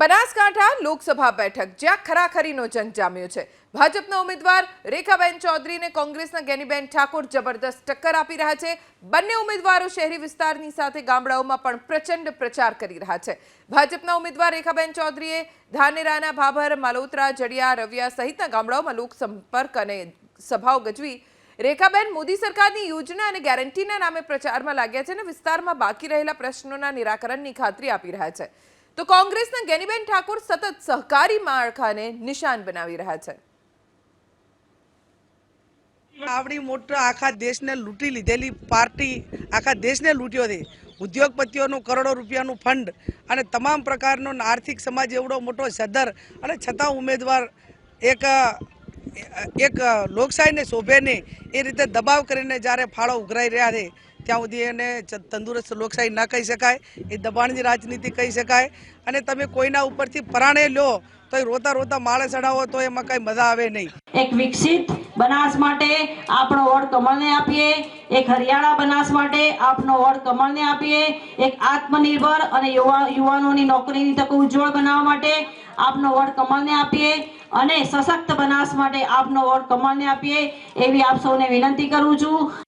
બનાસકાંઠા લોકસભા બેઠક, જ્યાં ખરાખરીનો જંગ જામ્યો છે. ભાજપના ઉમેદવાર રેખાબેન ચૌધરીને કોંગ્રેસના ગેનીબેન ઠાકોર જબરદસ્ત ટક્કર આપી રહ્યા છે. બંને ઉમેદવારો શહેરી વિસ્તારની સાથે ગામડાઓમાં પણ પ્રચંડ પ્રચાર કરી રહ્યા છે. ભાજપના ઉમેદવાર રેખાબેન ચૌધરીએ ધાનેરાના ભાભર, માલોત્રા, જડિયા, રવિયા સહિતના ગામડાઓમાં લોકસંપર્ક અને સભાઓ ગજવી. રેખાબેન, મોદી સરકારની યોજના અને ગેરંટીના નામે પ્રચારમાં લાગ્યા છે અને વિસ્તારમાં બાકી રહેલા પ્રશ્નોના નિરાકરણની ખાતરી આપી રહ્યા છે. તો કોંગ્રેસના ગેનીબેન ઠાકોર સતત સહકારી માળખાને નિશાન બનાવી રહ્યા છે. આવડી મોટા આખા દેશને લૂંટી લીધેલી પાર્ટી, આખા દેશને લૂંટ્યો છે. ઉદ્યોગપતિઓનું કરોડો રૂપિયાનું ફંડ અને તમામ પ્રકારનો આર્થિક સમાજ એવડો મોટો સદર અને છતાં ઉમેદવાર એક એક લોકશાહીને શોભે નહીં, એ રીતે દબાવ કરીને જ્યારે ફાળો ઉઘરાઈ રહ્યા છે ત્યાં સુધી એને તંદુરસ્ત લોકશાહી ના કહી શકાય, એ દબાણની રાજનીતિ કહી શકાય. અને તમે કોઈના ઉપરથી પરાણે લો તો રોતા રોતા માળે ચડાવો, તો એમાં કઈ મજા આવે નહીં. એક વિકસિત બનાસ માટે આપણો વોટ કમળને આપીએ, એક હરિયાળા બનાસ માટે આપનો વોટ કમળને આપીએ, એક આત્મનિર્ભર અને યુવા, યુવાનોની નોકરીની તકો ઉજ્જવળ બનાવવા માટે આપનો વોટ કમળને આપીએ, અને સશક્ત બનાસ માટે આપનો વોટ કમળને આપીએ, એવી આપ સૌને વિનંતી કરું છું.